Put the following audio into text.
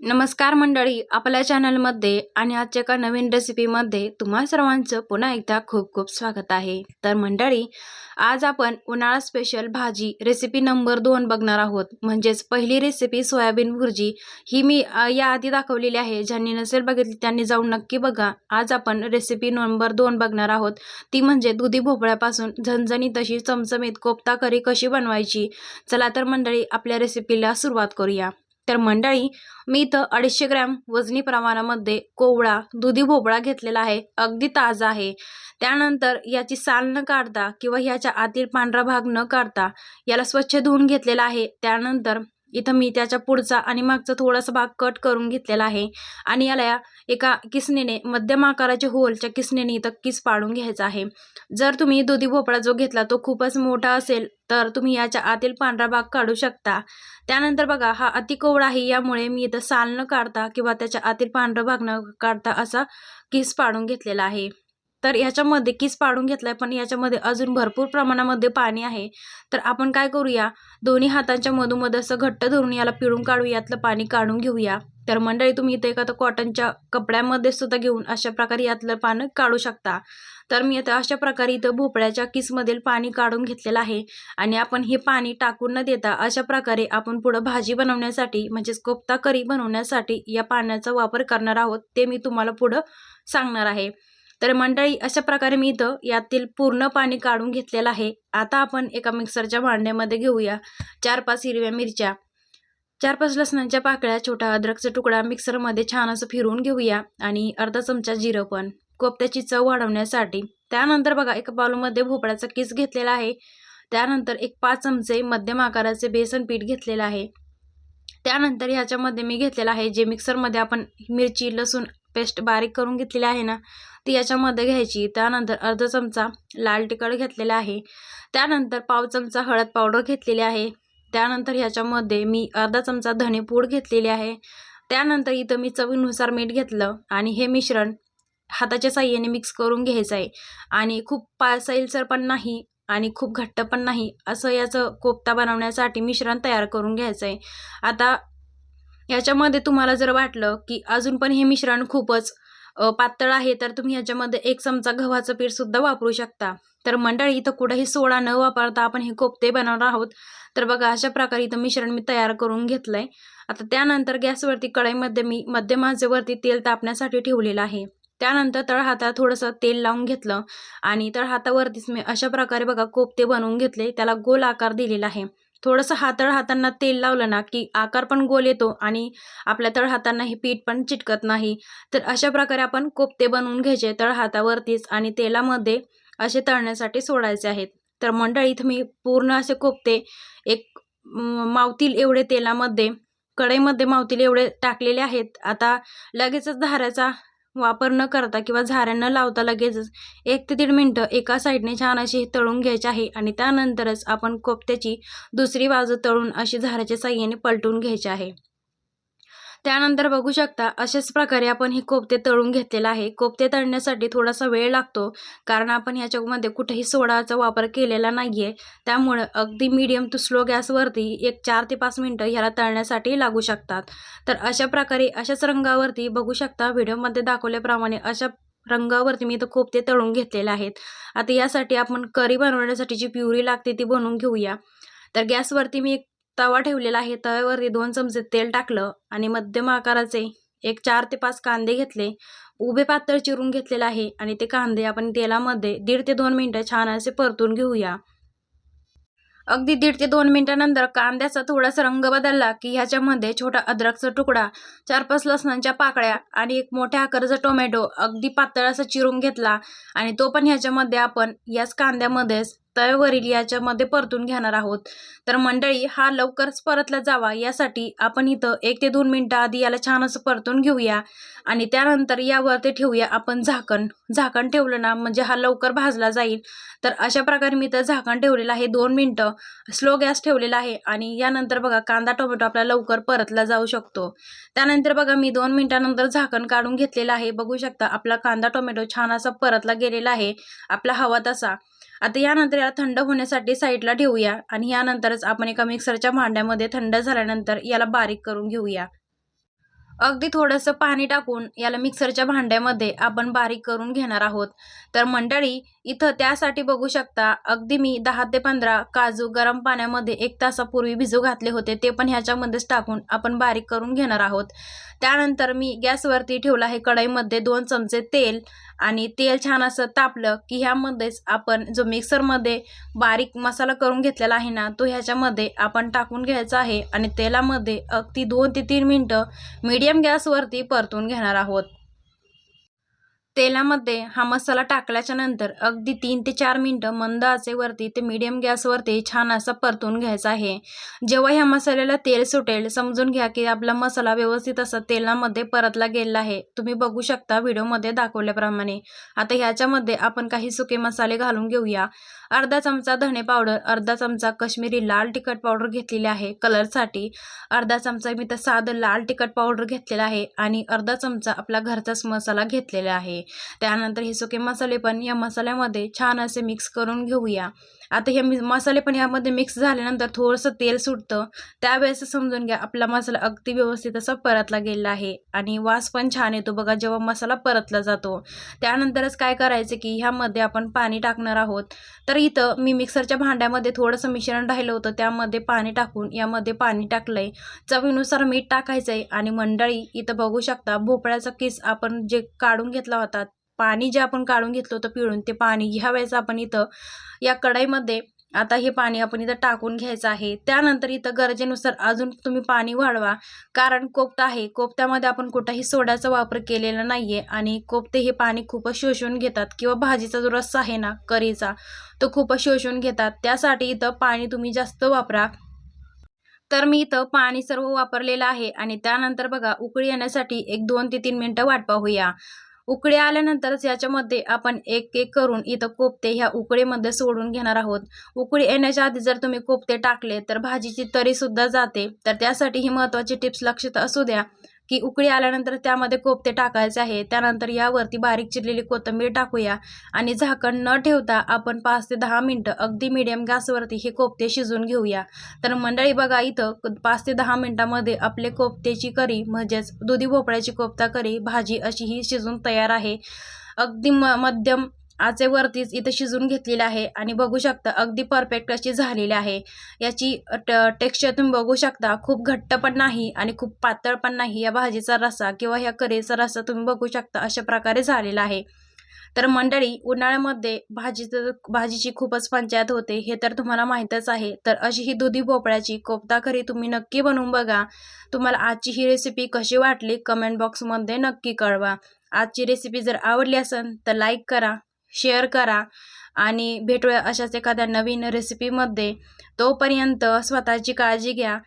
नमस्कार मंडळी आपल्या चॅनलमध्ये आणि आजच्या एका नवीन रेसिपीमध्ये तुम्हा सर्वांचं पुन्हा एकदा खूप खूप स्वागत आहे. तर मंडळी आज आपण उन्हाळा स्पेशल भाजी रेसिपी नंबर दोन बघणार आहोत. म्हणजेच पहिली रेसिपी सोयाबीन भुर्जी ही मी याआधी दाखवलेली आहे. ज्यांनी नसेल बघितली त्यांनी जाऊन नक्की बघा. आज आपण रेसिपी नंबर दोन बघणार आहोत. ती म्हणजे दुधी भोपळ्यापासून झणझणी तशी चमचमीत कोफ्ता करी कशी बनवायची? चला तर मंडळी आपल्या रेसिपीला सुरुवात करूया. तर मंडळी मी इथं अडीचशे ग्रॅम वजनी प्रमाणामध्ये कोवळा दुधी भोपळा घेतलेला आहे. अगदी ताजा आहे. त्यानंतर याची साल न काढता किंवा ह्याच्या आतील पांढरा भाग न काढता याला स्वच्छ धुवून घेतलेला आहे. त्यानंतर इथं मी त्याच्या पुढचा आणि मागचा थोडासा भाग कट करून घेतलेला आहे. आणि याला या एका किसणीने मध्यम आकाराच्या होलच्या किसणीने इथं किस पाडून घ्यायचा आहे. जर तुम्ही दुधी भोपळा जो घेतला तो खूपच मोठा असेल तर तुम्ही याच्या आतील पांढरा भाग काढू शकता. त्यानंतर बघा हा अति कोवळा आहे यामुळे मी इथं साल न काढता किंवा त्याच्या आतील पांढरा भाग न काढता असा किस पाडून घेतलेला आहे. तर याच्यामध्ये किस पाडून घेतलाय? पण याच्यामध्ये अजून भरपूर प्रमाणामध्ये पाणी आहे. तर आपण काय करूया? दोन्ही हातांच्या मधोमध असं घट्ट धरून याला पिळून काढू यातलं पाणी काढून घेऊया. तर मंडळी तुम्ही इथे एखादं कॉटनच्या कपड्यामध्ये सुद्धा घेऊन अशा प्रकारे यातलं पानं काढू शकता. तर मी आता अशा प्रकारे इथं भोपळ्याच्या किसमधील पाणी काढून घेतलेलं आहे. आणि आपण हे पाणी टाकून न देता अशा प्रकारे आपण पुढं भाजी बनवण्यासाठी म्हणजेच कोफ्ता करी बनवण्यासाठी या पाण्याचा वापर करणार आहोत ते मी तुम्हाला पुढं सांगणार आहे. तर मंडळी अशा प्रकारे मी इथं यातील पूर्ण पाणी काढून घेतलेलं आहे. आता आपण एका मिक्सरच्या भांड्यामध्ये घेऊया. चार पाच हिरव्या मिरच्या चार पाच लसणांच्या पाकळ्या छोटा अद्रकचा तुकडा मिक्सरमध्ये छान असं फिरवून घेऊया आणि अर्धा चमचा जिरं पण. कोफ्त्याची चव वाढवण्यासाठी त्यानंतर बघा एका बालूमध्ये भोपळ्याचा किस घेतलेला आहे. त्यानंतर एक पाच चमचे मध्यम आकाराचे बेसन पीठ घेतलेलं आहे. त्यानंतर ह्याच्यामध्ये मी घेतलेलं आहे जे मिक्सरमध्ये आपण मिरची लसूण पेस्ट बारीक करून घेतलेली आहे ना ती याच्यामध्ये घ्यायची. त्यानंतर अर्धा चमचा लाल तिखट घेतलेला आहे. त्यानंतर पाव चमचा हळद पावडर घेतलेली आहे. त्यानंतर ह्याच्यामध्ये मी अर्धा चमचा धनेपूड घेतलेली आहे. त्यानंतर इथं मी चवीनुसार मीठ घेतलं आणि हे मिश्रण हाताच्या साह्याने मिक्स करून घ्यायचं आहे. आणि खूप पासैलसर पण नाही आणि खूप घट्ट पण नाही असं याचं कोफ्ता बनवण्यासाठी मिश्रण तयार करून घ्यायचं आहे. आता याच्यामध्ये तुम्हाला जर वाटलं की अजून पण हे मिश्रण खूपच पातळ आहे तर तुम्ही याच्यामध्ये एक चमचा गव्हाचं पीठ सुद्धा वापरू शकता. तर मंडळी इथं कुठंही सोडा न वापरता आपण हे कोफ्ते बनवणार आहोत. तर बघा अशा प्रकारे इथं मिश्रण मी तयार करून घेतलंय. आता त्यानंतर गॅसवरती कढईमध्ये मी मध्यम आचेवरती तेल तापण्यासाठी ठेवलेलं आहे. त्यानंतर तळहाताला थोडंसं तेल लावून घेतलं आणि तळहातावरतीच मी अशा प्रकारे बघा कोफ्ते बनवून घेतले. त्याला गोल आकार दिलेला आहे. थोडंसं हातळ हातांना तेल लावलं ना की आकार पण गोल येतो आणि आपल्या तळहातांना हे पीठ पण चिटकत नाही. तर अशा प्रकारे आपण कोफ्ते बनवून घ्यायचे तळहातावरतीच आणि तेलामध्ये असे तळण्यासाठी सोडायचे आहेत. तर मंडळी इथं मी पूर्ण असे कोफ्ते एक मावतील एवढे तेलामध्ये कढईमध्ये मावतील एवढे टाकलेले आहेत. आता लगेचच धाराचा वापर न करता किंवा झाऱ्या न लावता लगेचच एक ते दीड मिनटं एका साईडने छान अशी तळून घ्यायची आहे आणि त्यानंतरच आपण कोफ्त्याची दुसरी बाजू तळून अशी झाऱ्याच्या साह्याने पलटून घ्यायची आहे. त्यानंतर बघू शकता अशाच प्रकारे आपण हे कोफते तळून घेतलेला आहे. कोफते तळण्यासाठी थोडासा वेळ लागतो कारण आपण याच्यामध्ये कुठेही सोडाचा वापर केलेला नाही आहे त्यामुळं अगदी मीडियम टू स्लो गॅसवरती एक चार ते पाच मिनटं ह्याला तळण्यासाठी लागू शकतात. तर अशा प्रकारे अशाच रंगावरती बघू शकता व्हिडिओमध्ये दाखवल्याप्रमाणे अशा रंगावरती मी इथं कोफ्ते तळून घेतलेले आहेत. आता यासाठी आपण करी बनवण्यासाठी जी प्युरी लागते ती बनवून घेऊया. तर गॅसवरती मी एक तवा ठेवलेला आहे. तव्यावरती दोन चमचे तेल टाकलं आणि मध्यम आकाराचे एक चार ते पाच कांदे घेतले. उभे पातळ चिरून घेतलेले आहे आणि ते कांदे आपण तेलामध्ये दीड ते दोन मिनटं छान असे परतून घेऊया. अगदी दीड ते दोन मिनटानंतर कांद्याचा थोडासा रंग बदलला की ह्याच्यामध्ये छोटा अद्रकचा तुकडा चार पाच लसणांच्या पाकळ्या आणि एक मोठ्या आकाराचा टोमॅटो अगदी पातळ असा चिरून घेतला आणि तो पण ह्याच्यामध्ये आपण याच कांद्यामध्येच तव्यावरील याच्यामध्ये परतून घेणार आहोत. तर मंडळी हा लवकरच परतला जावा यासाठी आपण इथं एक ते दोन मिनटं आधी याला छान असं परतून घेऊया. आणि त्यानंतर यावरती ठेवूया आपण झाकण. झाकण ठेवलं ना म्हणजे हा लवकर भाजला जाईल. तर अशा प्रकारे मी तर झाकण ठेवलेलं आहे दोन मिनटं. स्लो गॅस ठेवलेला आहे आणि यानंतर बघा कांदा टोमॅटो आपला लवकर परतला जाऊ शकतो. त्यानंतर बघा मी दोन मिनटानंतर झाकण काढून घेतलेलं आहे. बघू शकता आपला कांदा टोमॅटो छान असा परतला गेलेला आहे. आपला हवा तसा. आता यानंतर याला थंड होण्यासाठी साईडला ठेवूया आणि यानंतरच आपण एका मिक्सरच्या भांड्यामध्ये थंड झाल्यानंतर याला बारीक करून घेऊया. अगदी थोडंसं पाणी टाकून याला मिक्सरच्या भांड्यामध्ये आपण बारीक करून घेणार आहोत. तर मंडळी इथं त्यासाठी बघू शकता अगदी मी दहा ते पंधरा काजू गरम पाण्यामध्ये एक तासापूर्वी भिजू घातले होते ते पण ह्याच्यामध्येच टाकून आपण बारीक करून घेणार आहोत. त्यानंतर मी गॅसवरती ठेवलं आहे कढईमध्ये दोन चमचे तेल आणि तेल छान असं तापलं की ह्यामध्येच आपण जो मिक्सरमध्ये बारीक मसाला करून घेतलेला आहे ना तो ह्याच्यामध्ये आपण टाकून घ्यायचा आहे आणि तेलामध्ये अगदी दोन ते तीन मिनटं मीडियम गॅसवरती परतून घेणार आहोत. तेलामध्ये हा मसाला टाकल्याच्या नंतर अगदी तीन ते चार मिनटं मंद आचेवरती ते मीडियम गॅसवरती छान असा परतून घ्यायचा आहे. जेव्हा ह्या मसाल्याला तेल सुटेल समजून घ्या की आपला मसाला व्यवस्थित असा तेलामध्ये परतला गेला आहे. तुम्ही बघू शकता व्हिडिओमध्ये दाखवल्याप्रमाणे. आता ह्याच्यामध्ये आपण काही सुके मसाले घालून घेऊया. अर्धा चमचा धणे पावडर अर्धा चमचा कश्मीरी लाल तिखट पावडर घेतलेली आहे कलरसाठी. अर्धा चमचा मी तर साधं लाल तिखट पावडर घेतलेला आहे आणि अर्धा चमचा आपला घरचाच मसाला घेतलेला आहे. त्यानंतर हे सुके मसाले पण या मसाल्यामध्ये छान असे मिक्स करून घेऊया. आता हे मी मसाले पण यामध्ये मिक्स झाल्यानंतर थोडंसं तेल सुटतं. त्यावेळेस समजून घ्या आपला मसाला अगदी व्यवस्थित असा परतला गेला आहे. आणि वास पण छान येतो बघा जेव्हा मसाला परतला जातो. त्यानंतरच काय करायचं की ह्यामध्ये आपण पाणी टाकणार आहोत. तर इथं मी मिक्सरच्या भांड्यामध्ये थोडंसं मिश्रण राहिलं होतं त्यामध्ये पाणी टाकून यामध्ये पाणी टाकलं आहे चवीनुसार मीठ टाकायचं आहे आणि मंडळी इथं बघू शकता भोपळ्याचा किस आपण जे काढून घेतला होता पाणी जे आपण काढून घेतलं होतं पिळून ते पाणी ह्या वेळेस आपण इथं या कढईमध्ये आता हे पाणी आपण इथं टाकून घ्यायचं आहे. त्यानंतर इथं गरजेनुसार अजून तुम्ही पाणी वाढवा. कारण कोफ्ता आहे कोफ्त्यामध्ये आपण कुठंही सोड्याचा वापर केलेला नाही आहे आणि कोफ्ते हे पाणी खूपच शोषून घेतात किंवा भाजीचा जो रस्सा आहे ना करीचा तो खूपच शोषून घेतात. त्यासाठी इथं पाणी तुम्ही जास्त वापरा. तर मी इथं पाणी सर्व वापरलेलं आहे आणि त्यानंतर बघा उकळी येण्यासाठी एक दोन ते तीन मिनटं वाट पाहूया. उकळी आल्यानंतरच याच्यामध्ये आपण एक एक करून इथं कोफते ह्या उकळीमध्ये सोडून घेणार आहोत. उकळी येण्याच्या आधी जर तुम्ही कोफते टाकले तर भाजीची तरीसुद्धा जाते. तर त्यासाठी ही महत्त्वाची टिप्स लक्षात असू द्या. की उकळी आल्यानंतर त्यामध्ये कोफते टाकायचे आहे. त्यानंतर यावरती बारीक चिरलेली कोथिंबीर टाकूया. आणि झाकण न ठेवता आपण पाच ते दहा मिनटं अगदी मिडियम गॅसवरती हे कोफते शिजून घेऊया. तर मंडळी बघा इथं पाच ते दहा मिनटामध्ये आपले कोफतेची करी म्हणजेच दुधी भोपळ्याची कोफ्ता करी भाजी अशी ही शिजून तयार आहे. अगदी म मध्यम आचेवरतीच इथं शिजून घेतलेलं आहे आणि बघू शकता अगदी परफेक्ट अशी झालेली आहे. याची टेक्स्चर तुम्ही बघू शकता खूप घट्ट पण नाही आणि खूप पातळ पण नाही. या भाजीचा रसा किंवा ह्या करीचा रसा तुम्ही बघू शकता अशा प्रकारे झालेला आहे. तर मंडळी उन्हाळ्यामध्ये भाजीचं भाजीची खूपच पंचायत होते हे तर तुम्हाला माहीतच आहे. तर अशी ही दुधी भोपळ्याची कोफ्ता करी तुम्ही नक्की बनवून बघा. तुम्हाला आजची ही रेसिपी कशी वाटली कमेंट बॉक्समध्ये नक्की कळवा. आजची रेसिपी जर आवडली असेल तर लाईक करा. शेअर करा आणि भेटूया अशाच एखाद्या नवीन रेसिपीमध्ये तोपर्यंत स्वतःची काळजी घ्या.